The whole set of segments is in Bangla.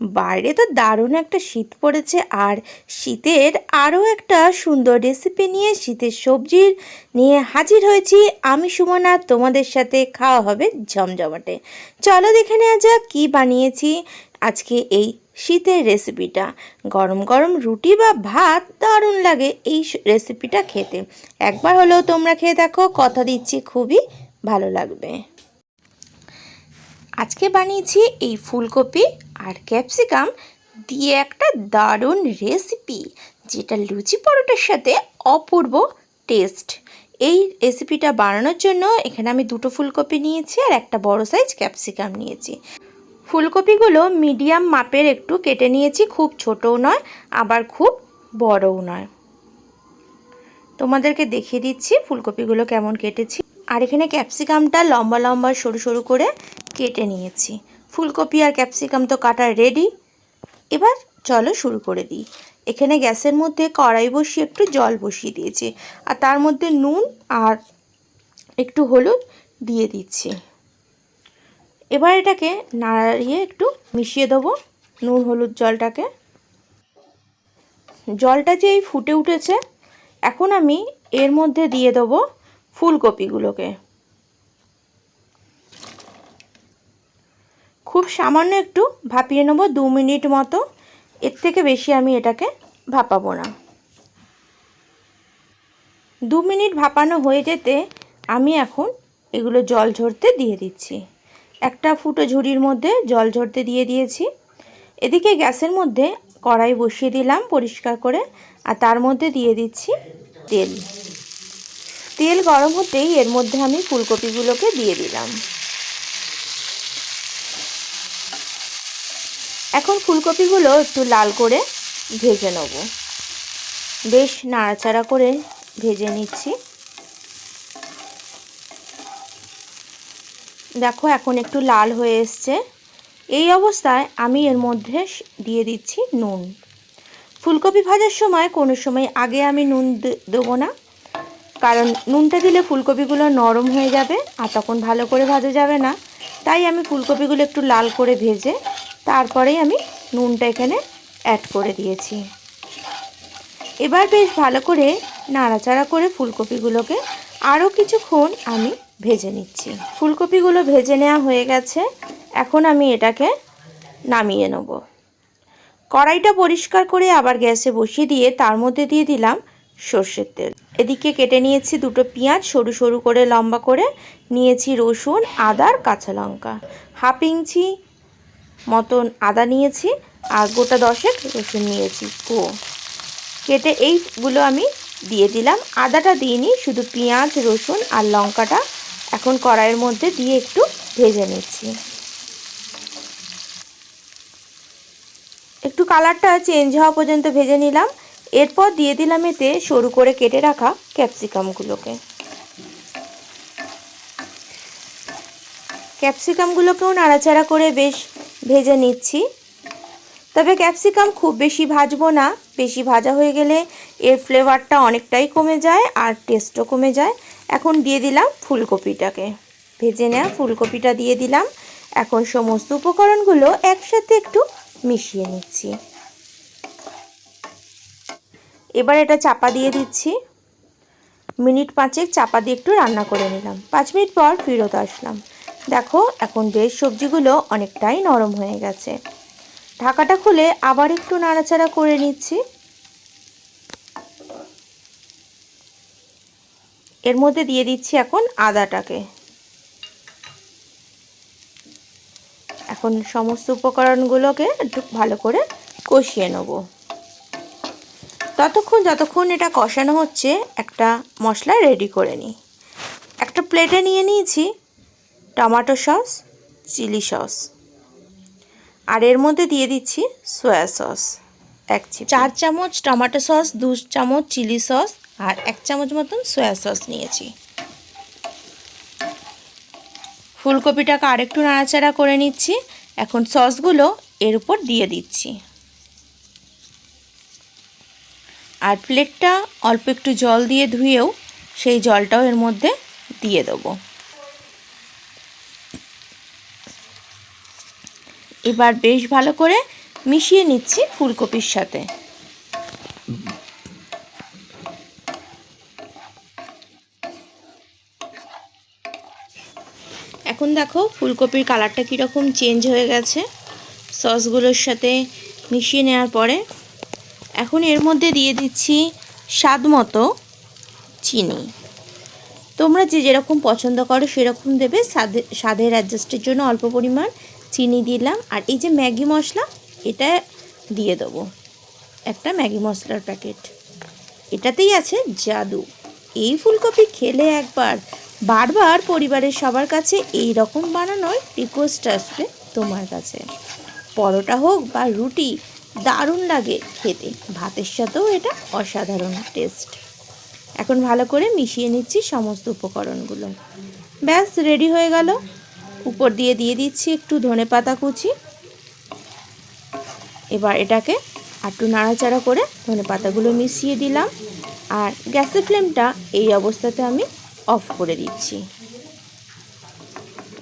বাইরে তো দারুণ একটা শীত পড়েছে আর শীতের আরও একটা সুন্দর রেসিপি নিয়ে শীতের সবজির নিয়ে হাজির হয়েছি। আমি সুমনা, তোমাদের সাথে খাওয়া হবে জমজমাটে চলো দেখে নেওয়া যাক কী বানিয়েছি আজকে এই শীতের রেসিপিটা গরম গরম রুটি বা ভাত দারুণ লাগে এই রেসিপিটা খেতে। একবার হলেও তোমরা খেয়ে দেখো, কথা দিচ্ছি খুবই ভালো লাগবে। আজকে বানিয়েছি এই ফুলকপি আর ক্যাপসিকাম দিয়ে একটা দারুণ রেসিপি যেটা লুচি পরোটার সাথে অপূর্ব টেস্ট এই রেসিপিটা বানানোর জন্য এখানে আমি দুটো ফুলকপি নিয়েছি আর একটা বড় সাইজ ক্যাপসিকাম নিয়েছি। ফুলকপিগুলো মিডিয়াম মাপের একটু কেটে নিয়েছি, খুব ছোটও নয়, আবার খুব বড়ও নয়। তোমাদেরকে দেখিয়ে দিচ্ছি ফুলকপিগুলো কেমন কেটেছি। আর এখানে ক্যাপসিকামটা লম্বা লম্বা সরু সরু করে কেটে নিয়েছি। ফুলকপি আর ক্যাপসিকাম তো কাটা রেডি এবার চলো শুরু করে দিই। এখানে গ্যাসের মধ্যে কড়াই বসিয়ে একটু জল বসিয়ে দিয়েছি। আর তার মধ্যে নুন আর একটু হলুদ দিয়ে দিচ্ছি। এবার এটাকে নাড়িয়ে একটু মিশিয়ে দেবো নুন হলুদ জলটাকে। জলটা যে ফুটে উঠেছে, এখন আমি এর মধ্যে দিয়ে দেবো ফুলকপিগুলোকে। খুব সামান্য একটু ভাপিয়ে নেব, দু মিনিট মতো। এর থেকে বেশি আমি এটাকে ভাপাবো না। দু মিনিট ভাপানো হয়ে যেতে আমি এখন এগুলো জল ঝরতে দিয়ে দিচ্ছি। একটা ফুটো ঝুড়ির মধ্যে জল ঝরতে দিয়ে দিয়েছি। এদিকে গ্যাসের মধ্যে কড়াই বসিয়ে দিলাম পরিষ্কার করে, আর তার মধ্যে দিয়ে দিচ্ছি তেল। তেল গরম হতেই এর মধ্যে আমি ফুলকপিগুলোকে দিয়ে দিলাম। এখন ফুলকপিগুলো একটু লাল করে ভেজে নেব। বেশ নাড়াচাড়া করে ভেজে নিচ্ছি। দেখো, এখন একটু লাল হয়ে এসছে। এই অবস্থায় আমি এর মধ্যে দিয়ে দিচ্ছি নুন। ফুলকপি ভাজার সময় কোনো সময় আগে আমি নুন দেবো না। কারণ নুনটা দিলে ফুলকপিগুলো নরম হয়ে যাবে আর তখন ভালো করে ভাজা যাবে না। তাই আমি ফুলকপিগুলো একটু লাল করে ভেজে তারপরেই আমি নুনটা এখানে অ্যাড করে দিয়েছি। এবার বেশ ভালো করে নাড়াচাড়া করে ফুলকপিগুলোকে আরও কিছুক্ষণ আমি ভেজে নিচ্ছি। ফুলকপিগুলো ভেজে নেওয়া হয়ে গেছে। এখন আমি এটাকে নামিয়ে নেব। কড়াইটা পরিষ্কার করে আবার গ্যাসে বসিয়ে দিয়ে তার মধ্যে দিয়ে দিলাম সর্ষের তেল। এদিকে কেটে নিয়েছি দুটো পেঁয়াজ, সরু সরু করে লম্বা করে। নিয়েছি রসুন আদার কাঁচা লঙ্কা। হাফ ইঞ্চি মতন আদা নিয়েছি আর গোটা দশেক রসুন নিয়েছি। কো। কেটে এইগুলো আমি দিয়ে দিলাম। আদাটা দিইনি, শুধু পেঁয়াজ, রসুন আর লঙ্কাটা এখন কড়াইয়ের মধ্যে দিয়ে একটু ভেজে নিচ্ছি। একটু কালারটা চেঞ্জ হওয়া পর্যন্ত ভেজে নিলাম। এরপর দিয়ে দিলাম এতে সরু করে কেটে রাখা ক্যাপসিকামগুলোকে। ক্যাপসিকামগুলোকেও নাড়াচাড়া করে বেশ ভেজে নিচ্ছি। তবে ক্যাপসিকাম খুব বেশি ভাজবো না। বেশি ভাজা হয়ে গেলে এর ফ্লেভারটা অনেকটাই কমে যায় আর টেস্টও কমে যায়। এখন দিয়ে দিলাম ফুলকপিটাকে। ভেজে নেওয়া ফুলকপিটা দিয়ে দিলাম। এখন সমস্ত উপকরণগুলো একসাথে একটু মিশিয়ে নিচ্ছি। এবার এটা চাপা দিয়ে দিচ্ছি। মিনিট পাঁচেক চাপা দিয়ে একটু রান্না করে নিলাম। পাঁচ মিনিট পর ফেরত আসলাম। দেখো, এখন বেশ সবজিগুলো অনেকটাই নরম হয়ে গেছে। ঢাকাটা খুলে আবার একটু নাড়াচাড়া করে নিচ্ছি। এর মধ্যে দিয়ে দিচ্ছি এখন আদাটাকে। এখন সমস্ত উপকরণগুলোকে একটু ভালো করে কষিয়ে নেব। ততক্ষণ যতক্ষণ এটা কষানো হচ্ছে, একটা মশলা রেডি করে নিই। একটা প্লেটে নিয়ে নিয়েছি। Tomato sauce, chilli sauce. আর এর মধ্যে দিয়ে দিচ্ছি সয়া সস, এক চার চামচ টমেটো সস, দু চামচ চিলি সস, আর এক চামচ মতন সয়া সস নিয়েছি। ফুলকপিটাকে আরেকটু নাড়াচাড়া করে নিচ্ছি। এখন সসগুলো এর উপর দিয়ে দিচ্ছি। আর প্লেটটা অল্প একটু জল দিয়ে ধুয়েও সেই জলটাও এর মধ্যে দিয়ে দেবো। এবার বেশ ভালো করে মিশিয়ে নিচ্ছি ফুলকপির সাথে। এখন দেখো ফুলকপির কালারটা কীরকম চেঞ্জ হয়ে গেছে। সসগুলোর সাথে মিশিয়ে নেওয়ার পরে এখন এর মধ্যে দিয়ে দিচ্ছি স্বাদ মতো চিনি। তোমরা যে যেরকম পছন্দ করো সেরকম দেবে। স্বাদে স্বাদের অ্যাডজাস্টের জন্য অল্প পরিমাণ চিনি দিলাম আর এই যে ম্যাগি মশলা, এটা দিয়ে দেবো। একটা ম্যাগি মশলার প্যাকেট। এটাতেই আছে জাদু। এই ফুলকপি খেলে একবার, বারবার পরিবারের সবার কাছে এই রকম বানানোর রিকোয়েস্ট আসবে তোমার কাছে। পরোটা হোক বা রুটি, দারুণ লাগে খেতে। ভাতের সাথেও এটা অসাধারণ টেস্ট এখন ভালো করে মিশিয়ে নিচ্ছি সমস্ত উপকরণগুলো। ব্যাস রেডি হয়ে গেল। উপর দিয়ে দিয়ে দিচ্ছি একটু ধনে পাতা কুচি। এবার এটাকে একটু নাড়াচাড়া করে ধনে পাতাগুলো মিশিয়ে দিলাম। আর গ্যাসের ফ্লেমটা এই অবস্থাতে আমি অফ করে দিচ্ছি।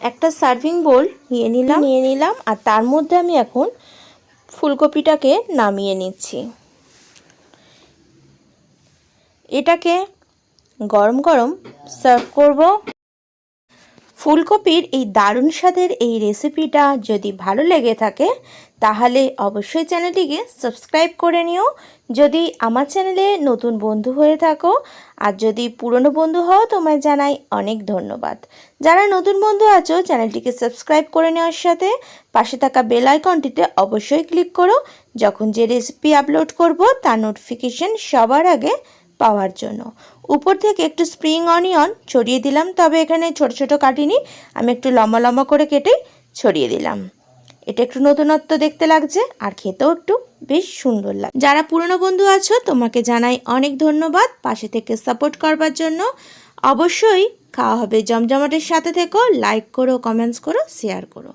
একটা সার্ভিং বোল নিয়ে নিলাম। নিয়ে নিলাম আর তার মধ্যে আমি এখন ফুলকপিটাকে নামিয়ে নিচ্ছি। এটাকে গরম গরম সার্ভ করব। ফুলকপির এই দারুণ স্বাদের এই রেসিপিটা যদি ভালো লেগে থাকে, তাহলে অবশ্যই চ্যানেলটিকে সাবস্ক্রাইব করে নিও। যদি আমার চ্যানেলে নতুন বন্ধু হয়ে থাকো, আর যদি পুরনো বন্ধু হও, তোমায় জানাই অনেক ধন্যবাদ। যারা নতুন বন্ধু আছো, চ্যানেলটিকে সাবস্ক্রাইব করে নেওয়ার সাথে পাশে থাকা বেল আইকনটিতে অবশ্যই ক্লিক করো। যখন যে রেসিপি আপলোড করব, তার নোটিফিকেশন সবার আগে পাওয়ার জন্য। উপর থেকে একটু স্প্রিং অনিয়ন ছড়িয়ে দিলাম, তবে এখানে ছোট ছোট কাটিনি, আমি একটু লম্বা লম্বা করে কেটে ছড়িয়ে দিলাম। এটা একটু নতুনত্ব দেখতে লাগছে, আর খেতেও একটু বেশ সুন্দর লাগে যারা পুরনো বন্ধু আছো, তোমাকে জানাই অনেক ধন্যবাদ। পাশে থেকে সাপোর্ট করবার জন্য অবশ্যই খাওয়া হবে। জমজমাটের সাথে থেকো লাইক করো কমেন্টস করো শেয়ার করো।